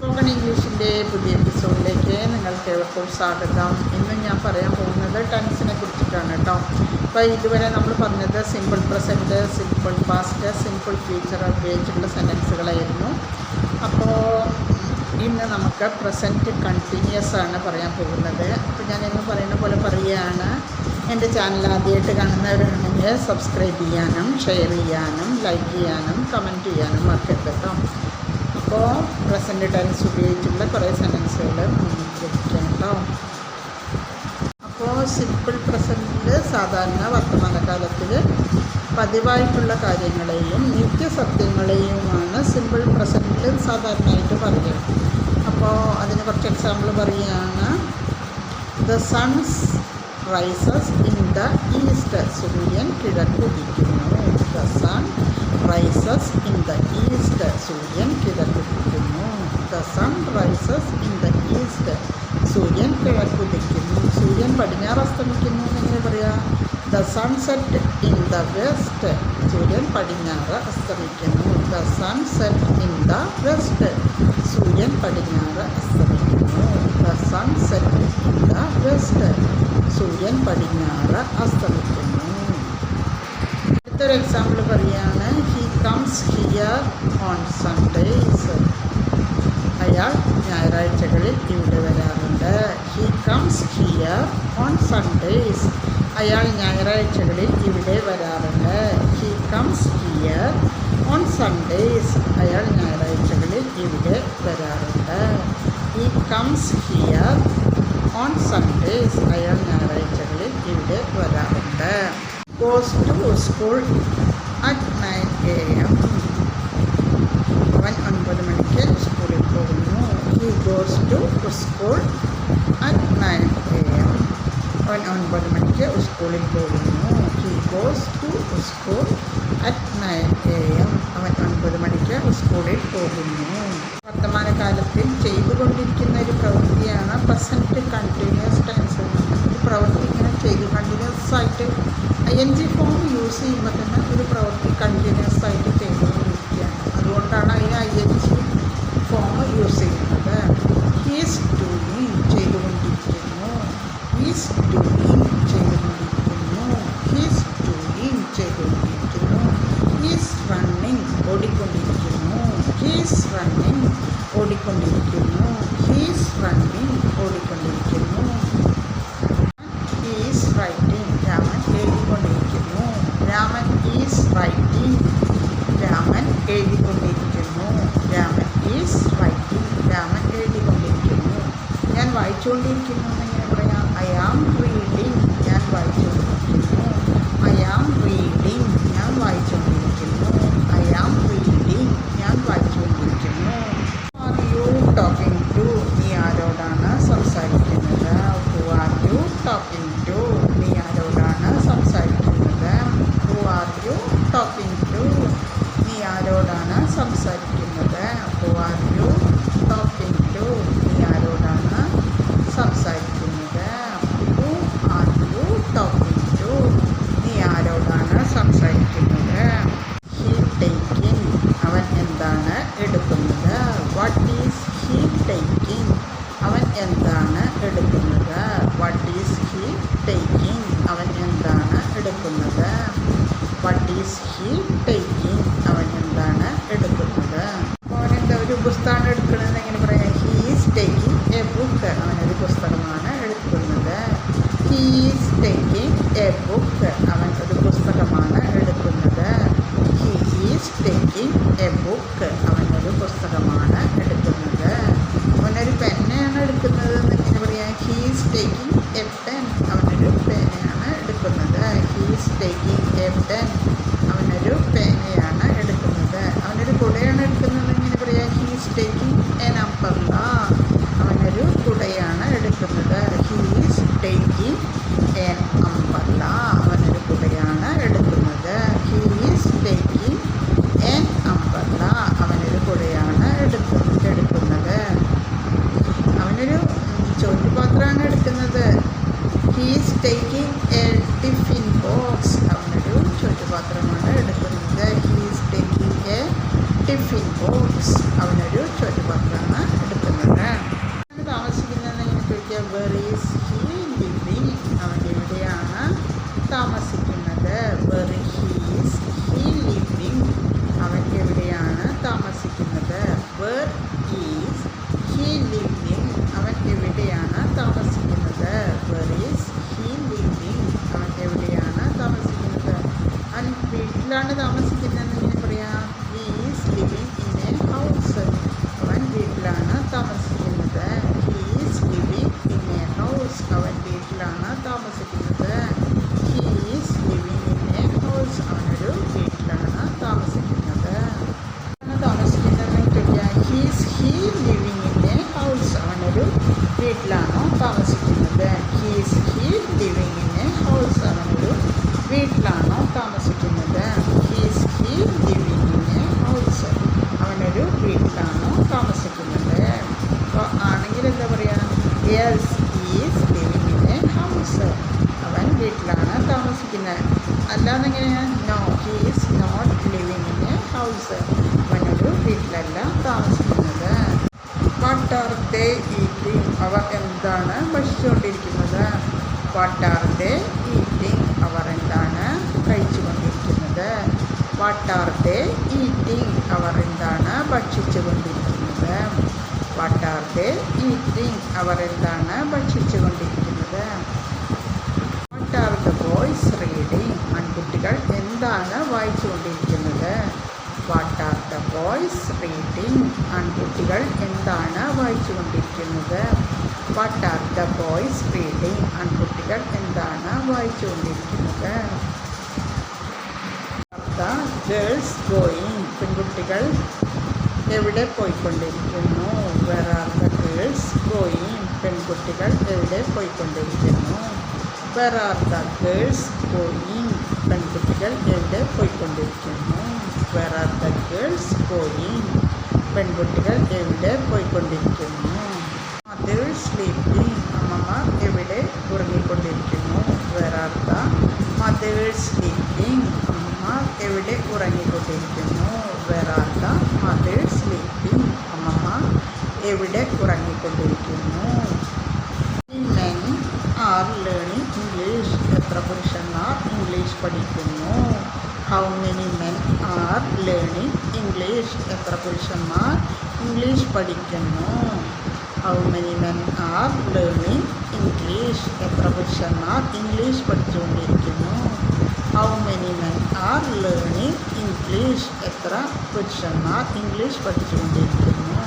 Spoken ഇംഗ്ലീഷിന്റെ പുതിയ എപ്പിസോഡിലേക്ക് നിങ്ങൾക്ക് ഏവർക്കും സ്വാഗതം. ഇന്ന് ഞാൻ പറയാൻ പോകുന്നത് ടെൻസിനെ കുറിച്ചിട്ടാണ് കേട്ടോ. അപ്പോൾ ഇതുവരെ നമ്മൾ പറഞ്ഞത് simple present simple past simple future ഉപയോഗിച്ചിട്ടുള്ള സെന്റൻസുകളായിരുന്നു അപ്പോൾ ഇന്ന് നമുക്ക് പ്രസന്റ് കണ്ടിന്യൂസ് ആണ് പറയാൻ പോകുന്നത്. അപ്പോൾ ഞാൻ ഇന്ന് പറയുന്ന പോലെ പറയുകയാണ്. എന്റെ ചാനൽ ആദ്യമായിട്ട് കാണുന്നവരാണെങ്കിൽ സബ്സ്ക്രൈബ് ചെയ്യാനും ഷെയർ ചെയ്യാനും ലൈക്ക് ചെയ്യാനും കമന്റ് ചെയ്യാനും മറക്കരുത് കേട്ടോ. പ്രസന്റ് ടെൻസ് ഉപയോഗിച്ചുള്ള കുറേ സെന്റൻസുകൾ നമുക്ക് ലഭിക്കാം കേട്ടോ. അപ്പോൾ സിമ്പിൾ പ്രസന്റിൽ സാധാരണ വർത്തമാനകാലത്തിൽ പതിവായിട്ടുള്ള കാര്യങ്ങളെയും നിത്യസത്യങ്ങളെയുമാണ് സിമ്പിൾ പ്രസന്റിൽ സാധാരണയായിട്ട് പറയുക. അപ്പോൾ അതിന് കുറച്ച് എക്സാമ്പിൾ പറയുകയാണ്. The suns rises in the east സൂര്യൻ കിഴക്കുദിക്കുന്നു. The sun rises in the east സൂര്യൻ കിഴക്കുദിക്കുന്നു. The sun rises in the east. സൂര്യൻ കിഴക്കുദിക്കുന്നു സൂര്യൻ പടിഞ്ഞാറ് അസ്തമിക്കുന്നു എങ്ങനെ പറയാ? The sunset in the west. സൂര്യൻ പടിഞ്ഞാറ് അസ്തമിക്കുന്നു. The sunset in the west. സൂര്യൻ പടിഞ്ഞാറ് അസ്തമിക്കുന്നു. The sunset in the west. സൂര്യൻ പടിഞ്ഞാറ് അസ്തമിക്കുന്നു. അടുത്തൊരു എക്സാമ്പിൾ പറയുകയാണ് he comes here on Sundays അയാൾ ഞായറാഴ്ചകളിൽ ഇവിടെ വരാറുണ്ട്. He comes here on Sundays അയാൾ ഞായറാഴ്ചകളിൽ ഇവിടെ വരാറുണ്ട്. He comes here on Sundays അയാൾ ഞായറാഴ്ചകളിൽ ഇവിടെ വരാറുണ്ട്. He comes here on Sundays അയാൾ ഞായറാഴ്ചകളിൽ ഇവിടെ വരാറുണ്ട്. ഗോസ് ടു സ്കൂൾ യൂസ് ചെയ്യുമ്പോൾ തന്നെ ഒരു പ്രവൃത്തി കണ്ടിന്യൂസ് ആയിട്ട് ഈസ് ഹി ടേക്കിംഗ് അവൻ എന്താണ് എടുക്കുന്നത്? അവൻ എന്താ ഒരു പുസ്തകമാണ് എടുക്കുന്നത് എങ്ങനെ പറയാം? He is taking a book അവനൊരു പുസ്തകമാണ് എടുക്കുന്നത്. He is taking a book അവൻ ഒരു പുസ്തകമാണ് എടുക്കുന്നത്. He is taking a book അവൻ ഒരു പുസ്തകമാണ് എടുക്കുന്നത്. അവനൊരു പെന്നയാണ് എടുക്കുന്നത് എന്ന് എങ്ങനെ പറയാം. He is taking a pen അവനൊരു പേനയാണ് എടുക്കുന്നത് he is taking a pen അവനൊരു പേനയാണ് എടുക്കുന്നത് അവനൊരു കുടയാണ് എടുക്കുന്നത് എങ്ങനെ പറയാം he is taking an umbrella അവനൊരു കുടയാണ് എടുക്കുന്നത് he is taking an umbrella അവനൊരു കുടയാണ് എടുക്കുന്നത് he is taking an umbrella അവനൊരു കുടയാണ് എടുക്കുന്നത് എടുക്കുന്നത് അവനൊരു ഉം, ചോറ്റുപാത്രമാണ് എടുക്കുന്നത് he's taking a tiffin box അവനൊരു ചോറ്റുപാത്രമാണ് എടുക്കുന്നത്. He's taking a tiffin box അവനൊരു ചോറ്റുപാത്രമാണ് എടുക്കുന്നത് താമസിക്കുന്നത് അവൻ താമസിക്കുന്നത് എങ്ങനെ ചോദിക്കുക വെർ ഈസ് ഹീ ലിവിങ് അവൻ എവിടെയാണ് താമസിക്കുന്നത് വെർ ഹീസ് ഹീ ലിവിങ് അവൻ എവിടെയാണ് താമസിക്കുന്നത് വെർ ഈസ് ഹീ ലിവിങ് അവൻ എവിടെയാണ് താമസിക്കുന്നത് വെർ ഈസ് ഹീ ലിവിങ് അവൻ എവിടെയാണ് താമസിക്കുന്നത് അവൻ വീട്ടിലാണ് താമസിക്കുന്നതെന്ന് പറയാം? Is living in a house അവൻ വീട്ടിലാണ് താമസിക്കുന്നത്. He's living in a house അവൻ വീട്ടിലാണ് താമസിക്കുന്നത്. He's living in a house അവനൊരു വീട്ടിലാണ് താമസിക്കുന്നത്. ചോദിക്കാം he's he living in a house അവനൊരു വീട്ടിലാണോ താമസിക്കുന്നത് he's he living in a house അവനൊരു വീട്ടിലാണോ താമസിക്കുന്നത് he's he living in a house അവനൊരു വീട്ടിലാണോ താമസിക്കുന്നത് അപ്പോൾ ആണെങ്കിൽ എന്താ പറയുക yes is living in a house അവൻ വീട്ടിലാണ് താമസിക്കുന്നത് അല്ലാതെങ്ങനെയാണ് no he's not living in a house അവനൊരു വീട്ടിലല്ല താമസിക്കുന്നത് വാട്ട് ആർ ദേ ഈറ്റിംഗ് അവർ എന്താണ് ഭക്ഷിച്ചുകൊണ്ടിരിക്കുന്നത് വാട്ട് ആർ ദേ ഈറ്റിംഗ് അവർ എന്താണ് കഴിച്ചുകൊണ്ടിരിക്കുന്നത്? വാട്ട് ആർ ദേ ഈറ്റിംഗ് അവർ എന്താണ് ഭക്ഷിച്ചുകൊണ്ടിരിക്കുന്നത്? വാട്ട് ആർ ദേ ഈറ്റിംഗ് അവർ എന്താണ് ഭക്ഷിച്ചുകൊണ്ടിരിക്കുന്നത്? What are the boys reading ആൺകുട്ടികൾ എന്താണ് വായിച്ചുകൊണ്ടിരിക്കുന്നത്? What are the boys reading ആൺകുട്ടികൾ എന്താണ് വായിച്ചുകൊണ്ടിരിക്കുന്നത്? What are the boys reading ആൺകുട്ടികൾ എന്താണ് വായിച്ചുകൊണ്ടിരിക്കുന്നത്? ദ ഗേൾസ് ഗോയിങ് പെൺകുട്ടികൾ എവിടെ പോയിക്കൊണ്ടിരിക്കുന്നു? Where are the girls going പെൺകുട്ടികൾ എവിടെ പോയിക്കൊണ്ടിരിക്കുന്നു? Where are the girls going പെൺകുട്ടികൾ എവിടെ പോയിക്കൊണ്ടിരിക്കുന്നു? Where are the girls going പെൺകുട്ടികൾ എവിടെ പോയിക്കൊണ്ടിരിക്കുന്നു? മദർ സ്ലീപ്പിംഗ് അമ്മമ്മ എവിടെ? ഉറങ്ങിക്കൊണ്ടിരിക്കുന്നു. ദ മദേഴ്സ് സ്ലീപ്പിംഗ് അമ്മമാർ എവിടെ? ഉറങ്ങിക്കൊണ്ടിരിക്കുന്നു. ദ മദേഴ്സ് സ്ലീപ്പിംഗ് അമ്മമാർ എവിടെ? ഉറങ്ങിക്കൊണ്ടിരിക്കുന്നു. മെൻ ആർ ലേണിംഗ് ഇംഗ്ലീഷ് എത്ര പുരുഷന്മാർ ഇംഗ്ലീഷ് പഠിക്കുന്നു? How many men are learning English എത്ര പുരുഷന്മാർ ഇംഗ്ലീഷ് പഠിക്കുന്നു? How many men are learning English എത്ര പുരുഷന്മാർ English പഠിച്ചുകൊണ്ടിരിക്കുന്നു. How many men are learning English എത്ര പുരുഷന്മാർ ഇംഗ്ലീഷ് പഠിച്ചുകൊണ്ടിരിക്കുന്നു.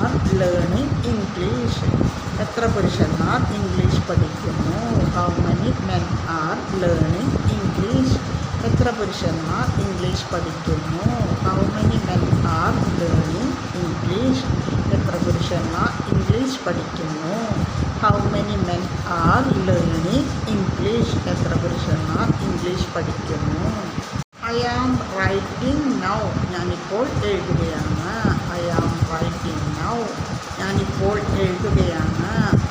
ആർ ലേണിംഗ് ഇംഗ്ലീഷ് എത്ര പുരുഷന്മാർ ഇംഗ്ലീഷ് പഠിക്കുന്നു. How many men are learning എത്ര പുരുഷന്മാർ ഇംഗ്ലീഷ് പഠിക്കുന്നു. How many men are learning English എത്ര പുരുഷന്മാർ ഇംഗ്ലീഷ് പഠിക്കുന്നു. How many men are learning English എത്ര പുരുഷന്മാർ ഇംഗ്ലീഷ് പഠിക്കുന്നു. ഐ ആം റൈറ്റിംഗ് നൗ ഞാനിപ്പോൾ എഴുതുകയാണ്. ഐ ആം റൈറ്റിംഗ് നൗ ഞാനിപ്പോൾ എഴുതുകയാണ്.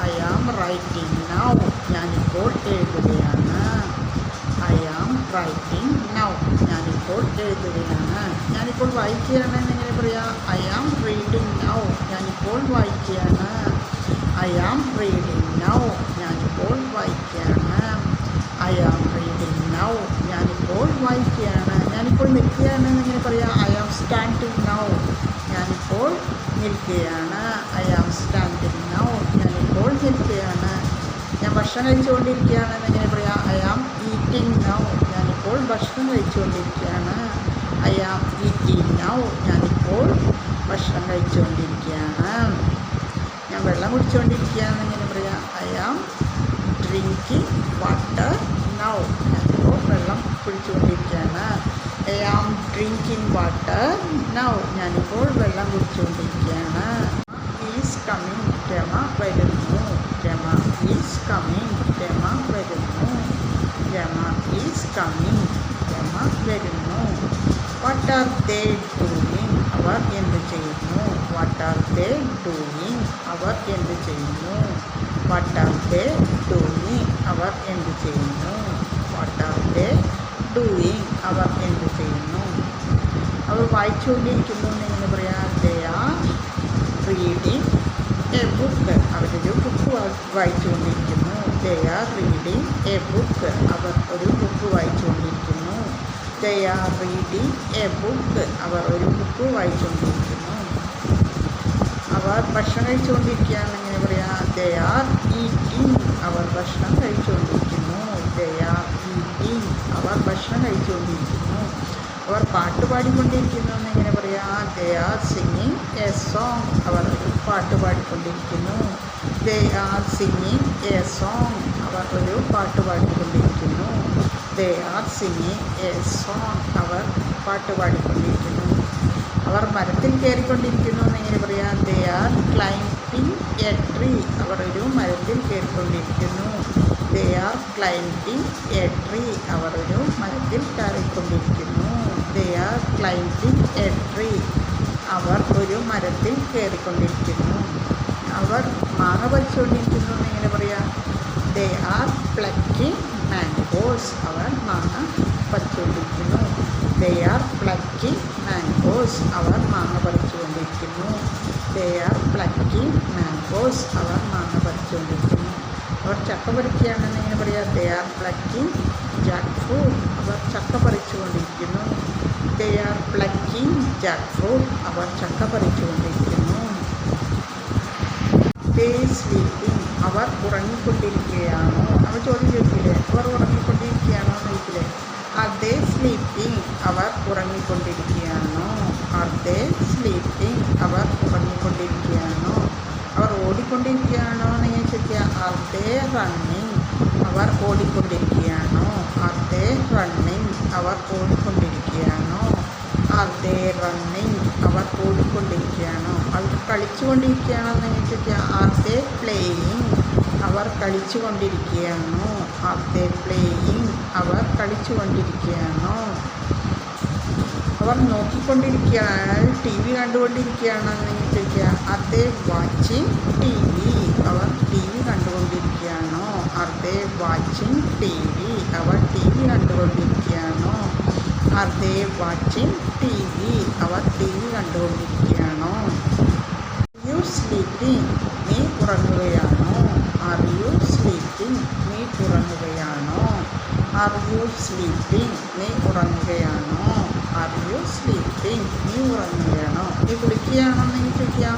ഐ ആം റൈറ്റിംഗ് നൗ ഞാനിപ്പോൾ എഴുതുകയാണ്. ഐ ആം റൈറ്റിംഗ് നൗ ഞാനിപ്പോൾ എഴുതുകയാണ്. ഞാനിപ്പോൾ വായിക്കുകയാണ് എങ്ങനെ പറയാം ഐ ആം റീഡിങ് നൗ ഞാനിപ്പോൾ വായിക്കുകയാണ്. ഐ ആം റീഡിങ് നൗ ഞാനിപ്പോൾ വായിക്കുകയാണ്. ഐ ആം റീഡിങ് നൗ ഞാനിപ്പോൾ വായിക്കുകയാണ്. ഞാനിപ്പോൾ നിൽക്കുകയാണ് എങ്ങനെ പറയാം ഐ ആം സ്റ്റാൻഡിങ് നൗ ഞാനിപ്പോൾ നിൽക്കുകയാണ്. ഐ ആം സ്റ്റാൻഡിങ് നൗ ഞാനിപ്പോൾ നിൽക്കുകയാണ്. ഞാൻ ഭക്ഷണം കഴിച്ചുകൊണ്ടിരിക്കുകയാണ് എങ്ങനെ പറയാം ഭക്ഷണം കഴിച്ചുകൊണ്ടിരിക്കുകയാണ്. ഐ ആം ഈറ്റിംഗ് നൗ ഞാനിപ്പോൾ ഭക്ഷണം കഴിച്ചുകൊണ്ടിരിക്കുകയാണ്. ഞാൻ വെള്ളം കുടിച്ചുകൊണ്ടിരിക്കുകയാണ് ഇങ്ങനെ പറയാം? I am drinking water now ഞാനിപ്പോൾ വെള്ളം കുടിച്ചുകൊണ്ടിരിക്കുകയാണ്. ഐ ഡ്രിങ്കിങ് വാട്ടർ നൗ ഞാനിപ്പോൾ വെള്ളം കുടിച്ചുകൊണ്ടിരിക്കുകയാണ്. ഈസ് കമ്മിങ് രമ വരുന്നു. രമ ഈസ് കമ്മിങ് രമ വരുന്നു. രമ ഈസ് കമ്മിങ് രമ വരുന്നു വാട്ട് ആർ ദേ ഡൂയിങ് അവർ എന്ത് ചെയ്യുന്നു. വാട്ട് ആർ ദേ ഡൂയിങ് അവർ എന്ത് ചെയ്യുന്നു. വാട്ട് ആർ ദേ ഡൂയിങ് അവർ എന്ത് ചെയ്യുന്നു. വാട്ട് ആർ ദേ ഡൂയിങ് അവർ എന്ത് ചെയ്യുന്നു. അവർ വായിച്ചുകൊണ്ടിരിക്കുന്നു എന്നിങ്ങനെ പറയാം? They are reading a book അവരൊരു book വായിച്ചുകൊണ്ടിരിക്കുന്നു. They are reading a book അവർ ഒരു book വായിച്ചുകൊണ്ടിരിക്കുന്നു. They are reading a book. അവർ ഒരു ബുക്ക് വായിച്ചുകൊണ്ടിരിക്കുന്നു. അവർ ഭക്ഷണം കഴിച്ചുകൊണ്ടിരിക്കുകയാണ് എങ്ങനെ പറയാം ദേ ആർ ഈറ്റിംഗ് അവർ ഭക്ഷണം കഴിച്ചുകൊണ്ടിരിക്കുന്നു. ദേ ആർ ഈറ്റിംഗ് അവർ ഭക്ഷണം കഴിച്ചുകൊണ്ടിരിക്കുന്നു. അവർ പാട്ട് പാടിക്കൊണ്ടിരിക്കുന്നു എന്ന് എങ്ങനെ പറയാം they are singing a song. അവർ ഒരു പാട്ട് പാടിക്കൊണ്ടിരിക്കുന്നു. They are singing a song. അവർ ഒരു പാട്ട് പാടിക്കൊണ്ടിരിക്കുന്നു. They are singing a song അവർ പാട്ട് പാടിക്കൊണ്ടിരിക്കുന്നു. അവർ മരത്തിൽ കയറിക്കൊണ്ടിരിക്കുന്നു എന്നിങ്ങനെ പറയാം they are climbing a tree അവർ ഒരു മരത്തിൽ കയറിക്കൊണ്ടിരിക്കുന്നു. They are climbing a tree അവർ ഒരു മരത്തിൽ കയറിക്കൊണ്ടിരിക്കുന്നു. They are climbing a tree അവർ ഒരു മരത്തിൽ കയറിക്കൊണ്ടിരിക്കുന്നു. അവർ മാങ്ങ പറിച്ചുകൊണ്ടിരിക്കുന്നു എന്നിങ്ങനെ പറയാം ദേ ആർ പ്ലക്കിംഗ് മാംഗോസ് അവർ മാങ്ങ പറിച്ചുകൊണ്ടിരിക്കുന്നു. ദേ ആർ പ്ലക്കിംഗ് മാംഗോസ് അവർ മാങ്ങ പറിച്ചുകൊണ്ടിരിക്കുന്നു. ദേ ആർ പ്ലക്കിംഗ് മാംഗോസ് അവർ മാങ്ങ പറിച്ചുകൊണ്ടിരിക്കുന്നു. അവർ ചക്ക പറിക്കുകയാണെന്ന് ഇങ്ങനെ പറയാം. They are plucking jackfruit അവർ ചക്ക പറിച്ചുകൊണ്ടിരിക്കുന്നു. They are plucking jackfruit അവർ ചക്ക പറിച്ചുകൊണ്ടിരിക്കുന്നു. ദേ സ്ലീപ്പിംഗ് അവർ ഉറങ്ങിക്കൊണ്ടിരിക്കുകയാണോ. അവർ ചോദ്യം ചോദിക്കില്ലേ? അവർ ആർ ദേ സ്ലീപ്പിംഗ് അവർ ഉറങ്ങിക്കൊണ്ടിരിക്കുകയാണോ? ആർ ദേ സ്ലീപ്പിംഗ് അവർ ഉറങ്ങിക്കൊണ്ടിരിക്കുകയാണോ? അവർ ഓടിക്കൊണ്ടിരിക്കുകയാണോ എന്ന് ഞാൻ ചോദിക്കുക. ആർ ദേ റണ്ണിങ് അവർ ഓടിക്കൊണ്ടിരിക്കുകയാണോ? ആർ ദേ റണ്ണിങ് അവർ ഓടിക്കൊണ്ടിരിക്കുകയാണോ? ആർ ദേ റണ്ണിങ് അവർ ഓടിക്കൊണ്ടിരിക്കുകയാണോ? അവർ കളിച്ചുകൊണ്ടിരിക്കുകയാണോ എന്ന് ഞാൻ ചോദിക്കുക. ആർ ദേ പ്ലേയിങ് അവർ കളിച്ചുകൊണ്ടിരിക്കുകയാണോ? ആർ ദേ പ്ലേയിങ് അവർ കളിച്ചുകൊണ്ടിരിക്കുകയാണോ? അവർ നോക്കിക്കൊണ്ടിരിക്കുകയാണ് ടി വി കണ്ടുകൊണ്ടിരിക്കുകയാണോ എന്ന് ചോദിക്കുക. Are they watching T V. Our T V കണ്ടുകൊണ്ടിരിക്കുകയാണോ? Are they watching T V. Our T V കണ്ടുകൊണ്ടിരിക്കുകയാണോ? Are they watching T V. Our T V കണ്ടുകൊണ്ടിരിക്കുകയാണോ? യു സ്ലീപ്പിംഗ് നീ ഉറങ്ങുകയാണോ. ആർ യു സ്ലീപ്പിംഗ് നീ ഉറങ്ങുകയാണോ? Are you sleeping നീ ഉറങ്ങുകയാണോ? നീ കുളിക്കുകയാണോ എന്ന് എനിക്ക് ചോദിക്കാം.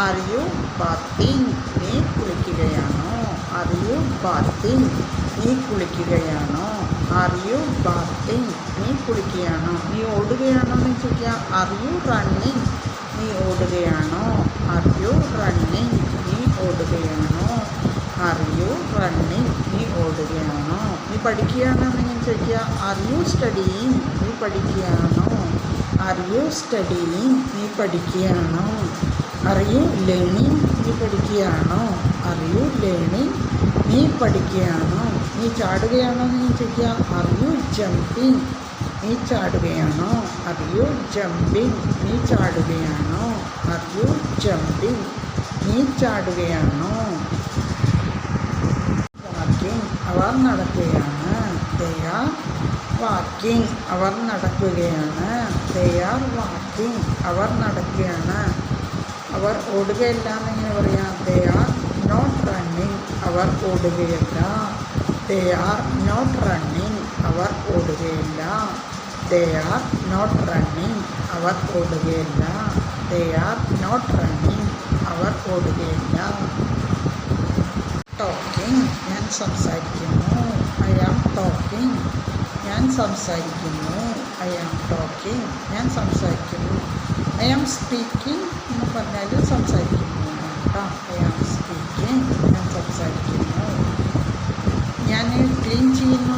ആർ യു ബാത്തിങ് നീ കുളിക്കുകയാണോ? ആർ യു ബാത്തിങ് നീ കുളിക്കുകയാണോ? ആർ യു ബാത്തിങ് നീ കുളിക്കുകയാണോ? നീ ഓടുകയാണോ എന്ന് ചോദിക്കാം. ആർ യു റണ്ണിങ് നീ ഓടുകയാണോ? ആർ യു റണ്ണിങ് നീ ഓടുകയാണോ? ആർ യു റണ്ണിങ് നീ ഓടുകയാണോ? നീ പഠിക്കുകയാണോ എന്ന് ഞാൻ ചോദിക്കുക. ആർ യു സ്റ്റഡിയിങ് നീ പഠിക്കുകയാണോ? ആർ യു സ്റ്റഡിയിങ് നീ പഠിക്കുകയാണോ? ആർ യു ലേണിങ് നീ പഠിക്കുകയാണോ? ആർ യു ലേണിങ് നീ പഠിക്കുകയാണോ? നീ ചാടുകയാണോ എന്ന് ചോദിക്കുക. ആർ യു ജമ്പിങ് നീ ചാടുകയാണോ? ആർ യു ജമ്പിങ് നീ ചാടുകയാണോ? ആർ യു ജമ്പിങ് നീ ചാടുകയാണോ? അവർ നടക്കുകയാണ്. ദയാ വാക്കിംഗ് അവർ നടക്കുകയാണ്. ദയാർ വാക്കിംഗ് അവർ നടക്കുകയാണ്. അവർ ഓടുകയല്ല എന്നിങ്ങനെ പറയാം. ദേ നോട്ട് റണ്ണിങ് അവർ ഓടുകയല്ല. ദേ നോട്ട് റണ്ണിങ് അവർ ഓടുകയില്ല. ദേ നോട്ട് റണ്ണിങ് അവർ ഓടുകയില്ല. ദേ നോട്ട് റണ്ണിങ് അവർ ഓടുകയില്ല. ടോക്കിംഗ് ഞാൻ സംസാരിക്കുന്നു ഐ ആം ടോക്കിംഗ് ഞാൻ സംസാരിക്കുന്നു ഐ ആം ടോക്കിംഗ് ഞാൻ സംസാരിക്കുന്നു ഐ ആം സ്പീക്കിംഗ് എന്ന് പറഞ്ഞാൽ സംസാരിക്കുന്നു കേട്ടോ ഐ ആം സ്പീക്കിംഗ് ഞാൻ സംസാരിക്കുന്നു ഞാൻ ക്ലീൻ ചെയ്യുന്നു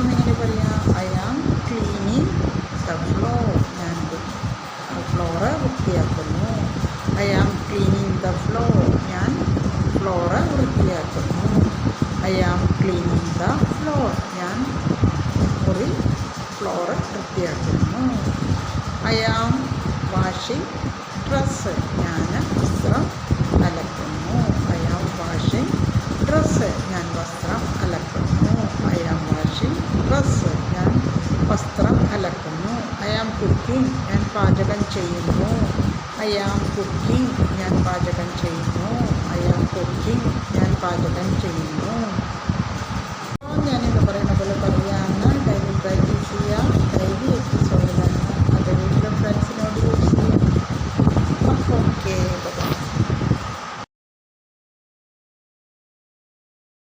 കുക്കിംഗ് ഞാൻ പാചകം ചെയ്യുന്നു ഐ ആം കുക്കിംഗ് ഞാൻ പാചകം ചെയ്യുന്നു ഐ ആം കുക്കിംഗ് ഞാൻ പാചകം ചെയ്യുന്നു